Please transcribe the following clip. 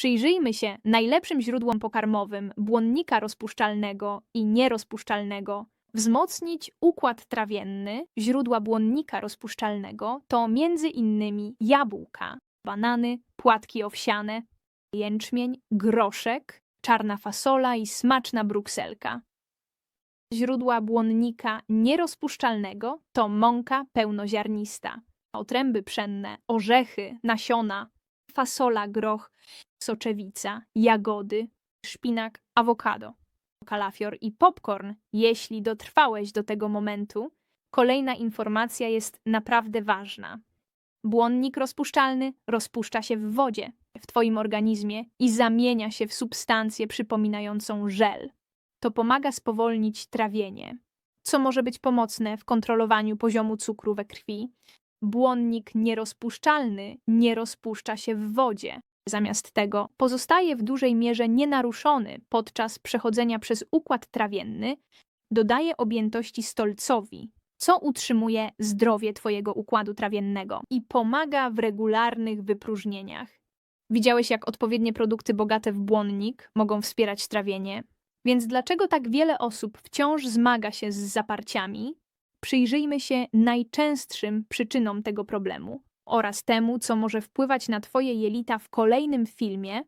Przyjrzyjmy się najlepszym źródłom pokarmowym błonnika rozpuszczalnego i nierozpuszczalnego. Wzmocnić układ trawienny źródła błonnika rozpuszczalnego to między innymi jabłka, banany, płatki owsiane, jęczmień, groszek, czarna fasola i smaczna brukselka. Źródła błonnika nierozpuszczalnego to mąka pełnoziarnista, otręby pszenne, orzechy, nasiona, fasola, groch, soczewica, jagody, szpinak, awokado, kalafior i popcorn. Jeśli dotrwałeś do tego momentu, kolejna informacja jest naprawdę ważna. Błonnik rozpuszczalny rozpuszcza się w wodzie w Twoim organizmie i zamienia się w substancję przypominającą żel. To pomaga spowolnić trawienie, co może być pomocne w kontrolowaniu poziomu cukru we krwi. Błonnik nierozpuszczalny nie rozpuszcza się w wodzie. Zamiast tego pozostaje w dużej mierze nienaruszony podczas przechodzenia przez układ trawienny, dodaje objętości stolcowi, co utrzymuje zdrowie Twojego układu trawiennego i pomaga w regularnych wypróżnieniach. Widziałeś, jak odpowiednie produkty bogate w błonnik mogą wspierać trawienie? Więc dlaczego tak wiele osób wciąż zmaga się z zaparciami? Przyjrzyjmy się najczęstszym przyczynom tego problemu oraz temu, co może wpływać na Twoje jelita w kolejnym filmie